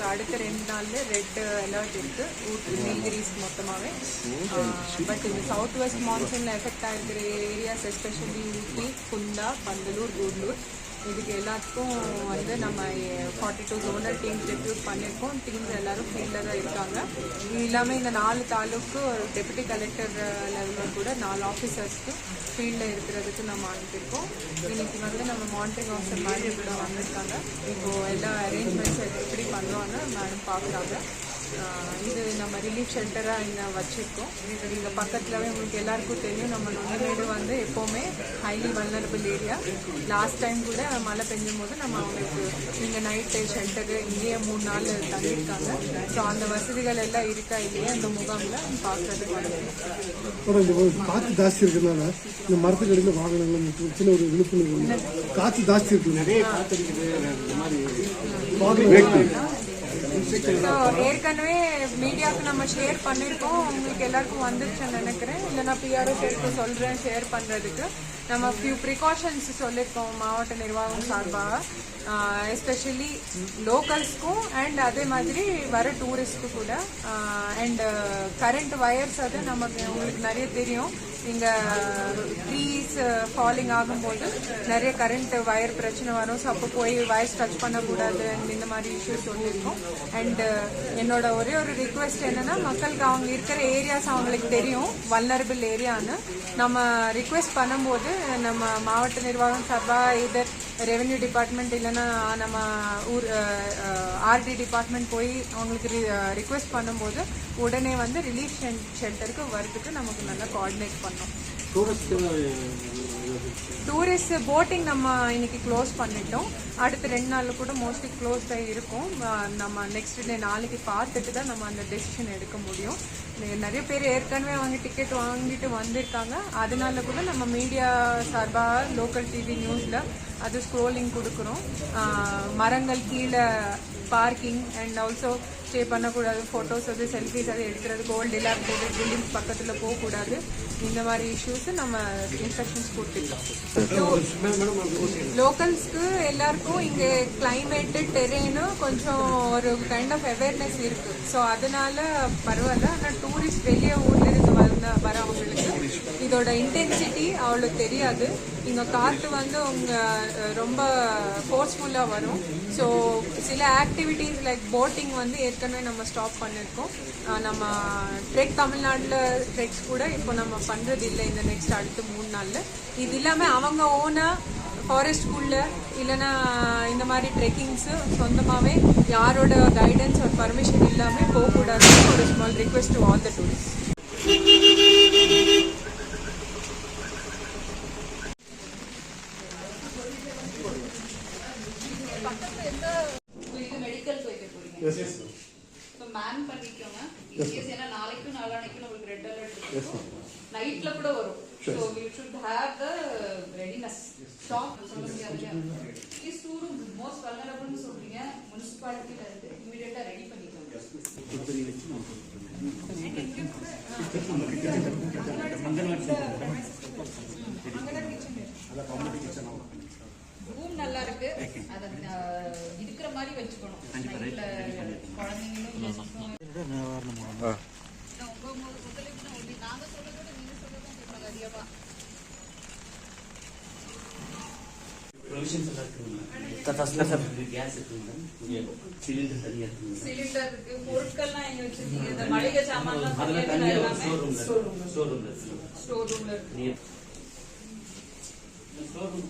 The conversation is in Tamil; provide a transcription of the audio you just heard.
நமக்கு அடுத்த ரெண்டு நாள்ல ரெட் அலர்ட் இருக்கு ஊட்டி நீலகிரிஸ் மொத்தமாவே பட் இந்த சவுத் வெஸ்ட் மான்சூன்ல எஃபெக்ட் ஆயிருக்கிற ஏரியாஸ் எஸ்பெஷலி ஊட்டி குந்தா பந்தலூர் கூடலூர் இதுக்கு எல்லாத்துக்கும் வந்து நம்ம forty two zonal teams recruit பண்ணியிருக்கோம். டீம்ஸ் எல்லாரும் ஃபீல்டில் தான் இருக்காங்க. இது இல்லாமல் இந்த நாலு தாலுக்கு ஒரு டெபுட்டி கலெக்டர் லெவலில் கூட நாலு ஆஃபீஸர்ஸ்க்கு ஃபீல்டில் இருக்கிறதுக்கு நம்ம அனுப்பியிருக்கோம். இன்னைக்கு வந்து நம்ம மானிட்டரிங் ஆஃபீஸர் மாதிரி கூட வந்திருக்காங்க. இப்போது எல்லா அரேஞ்ச்மெண்ட்ஸ் எப்படி பண்ணுறோன்னு மேடம் பார்க்குறாங்க. இது நம்ம ரிலீஃப் ஷெல்டராக இங்கே வச்சுருக்கோம். இங்கே பக்கத்துலவே உங்களுக்கு எல்லாருக்கும் தெரியும் நம்ம நொண்டிமேடு வந்து எப்போவுமே highly vulnerable area last time கூட மழை பெஞ்சும் போது நம்ம அவங்களுக்கு இங்கே நைட்டு ஷெல்டரு இங்கேயே மூணு நாள் தங்கியிருக்காங்க. ஸோ அந்த வசதிகள் எல்லாம் இருக்கா இல்லையா இந்த முகாமில் ஒரு காற்று ஜாஸ்தி இருக்கிறதுனால இந்த மரத்துக்கு அடியில் வாகனங்கள் சின்ன ஒரு விழிப்புணர்வு காற்று ஜாஸ்தி இருக்கு. நிறைய ஸோ ஏற்கனவே மீடியாவுக்கு நம்ம ஷேர் பண்ணியிருக்கோம் உங்களுக்கு எல்லாருக்கும் வந்துருச்சுன்னு நினைக்கிறேன். இல்லை நான் பிஆர்ஓ சேர்த்து சொல்கிறேன் ஷேர் பண்ணுறதுக்கு நம்ம ஃபியூ ப்ரிகாஷன்ஸ் சொல்லியிருக்கோம் மாவட்ட நிர்வாகம் சார்பாக. எஸ்பெஷலி லோக்கல்ஸ்க்கும் அண்ட் அதே மாதிரி வர டூரிஸ்ட்க்கு கூட. அண்ட் கரண்ட் வயர்ஸ் அது நமக்கு உங்களுக்கு நிறைய தெரியும். இங்கே ட்ரீஸ் ஃபாலிங் ஆகும்போது நிறைய கரண்ட் வயர் பிரச்சனை வரும். ஸோ அப்போ போய் வயர்ஸ் டச் பண்ணக்கூடாது. அண்ட் இந்த மாதிரி இஷ்யூஸ் சொல்லியிருக்கோம் அண்ட் uh, என்னோட ஒரே ஒரு ரிக்வெஸ்ட் என்னன்னா மக்களுக்கு அவங்க இருக்கிற ஏரியாஸ் அவங்களுக்கு தெரியும் வல்லரபிள் ஏரியான்னு நம்ம ரிக்வெஸ்ட் பண்ணும்போது நம்ம மாவட்ட நிர்வாகம் சார்பாக இதர் ரெவென்யூ டிபார்ட்மெண்ட் இல்லைன்னா நம்ம ஊர் ஆர்டி டிபார்ட்மெண்ட் போய் அவங்களுக்கு ரிக்வெஸ்ட் பண்ணும்போது உடனே வந்து ரிலீஃப் ஷெல்டருக்கு வரதுக்கு நமக்கு நல்லா கோஆர்டினேட் பண்ணோம். டூரிஸ்ட் போட்டிங் நம்ம இன்னைக்கு க்ளோஸ் பண்ணிட்டோம். அடுத்த ரெண்டு நாளில் கூட மோஸ்ட்லி க்ளோஸ் ஆகி இருக்கும். நம்ம நெக்ஸ்ட் டே நாளைக்கு பார்த்துட்டு தான் நம்ம அந்த டெசிஷன் எடுக்க முடியும். நிறைய பேர் ஏற்கனவே அவங்க டிக்கெட் வாங்கிட்டு வந்திருக்காங்க. அதனால கூட நம்ம மீடியா சார்பாக லோக்கல் டிவி நியூஸில் அது ஸ்க்ரோலிங் கொடுக்குறோம் மரங்கள் கீழே பார்க்கிங் அண்ட் ஆல்சோ ஸ்டே பண்ணக்கூடாது. ஃபோட்டோஸ் அது செல்ஃபிஸ் அது எடுக்கிறதுக்கு ஓல்டு டிலாபிடேட்டட் பில்டிங்ஸ் பக்கத்தில் போகக்கூடாது. இந்த மாதிரி இஷ்யூஸ் நம்ம இன்ஸ்ட்ரக்ஷன்ஸ் கொடுத்துருக்கோம் லோக்கல்ஸ்க்கு எல்லாருக்கும் இங்கே கிளைமேட்டு டெரெயினு கொஞ்சம் ஒரு கைண்ட் ஆஃப் அவேர்னஸ் இருக்கு. ஸோ அதனால பரவாயில்ல. ஆனால் டூரிஸ்ட் வெளியே ஊர்ல இருந்து வந்த வரவங்களுக்கு இதோட இன்டென்சிட்டி அவ்வளோ தெரியாது. இங்கே காற்று வந்து உங்க ரொம்ப ஃபோர்ஸ்ஃபுல்லாக வரும். ஸோ சில ஆக்டிவிட்டீஸ் லைக் போட்டிங் வந்து ஏற்கனவே நம்ம ஸ்டாப் பண்ணியிருக்கோம் நம்ம ட்ரெக் தமிழ்நாட்டில் ட்ரெக்ஸ் கூட இப்போ நம்ம பண்ணுறது இல்லை இந்த நெக்ஸ்ட் அடுத்து மூணு நாளில். இது இல்லாமல் அவங்க ஓனாக ஃபாரஸ்ட்குள்ள இல்லைன்னா இந்த மாதிரி ட்ரெக்கிங்ஸு சொந்தமாகவே யாரோட கைடன்ஸ் ஒரு பர்மிஷன் இல்லாமல் போகக்கூடாதுன்னு ஒரு small request to all the tourist இது மெடிக்கல் போய்க்க போறீங்க ஸோ மேன் பண்ணிக்கோங்க இன்கேஸ் ஏன்னா நாளைக்கும் நாளானைக்கும் நம்மளுக்கு ரெட் அலர்ட் நைட்ல கூட வரும் so we should have the readiness stock சொல்ல முடியாது ப்ளீஸ் டூ ரூம் மோஸ்ட் வல்னரபிள்னு சொல்றீங்க முனிசிபாலிட்டியில இருக்கு இமீடியட்டா ரெடி பண்ணிக்கோங்க ரூம் நல்லா இருக்கு அத அஹ், இருக்கிற மாதிரி வச்சுக்கணும். குழந்தைங்களும் ப்ரொவிஷன்ஸ் எல்லாம் இருக்குங்களா ஃபர்ஸ்ட்ல சார் கேஸ் இருக்குங்களா சிலிண்டர் இருக்குங்களா சிலிண்டர் இருக்கு பொருட்கள்லாம் எங்க வச்சிருக்கீங்க? இந்த மளிகை சாமான்லாம் அதெல்லாம் தனியா தனியாக எல்லாமே? ஸ்டோர் ரூம்ல ஸ்டோர் ரூம்ல ஸ்டோர் ரூம்ல இருக்குங்களா ஸ்டோர் ரூம்ல இருக்கு. நீங்க ஸ்டோர் ரூம்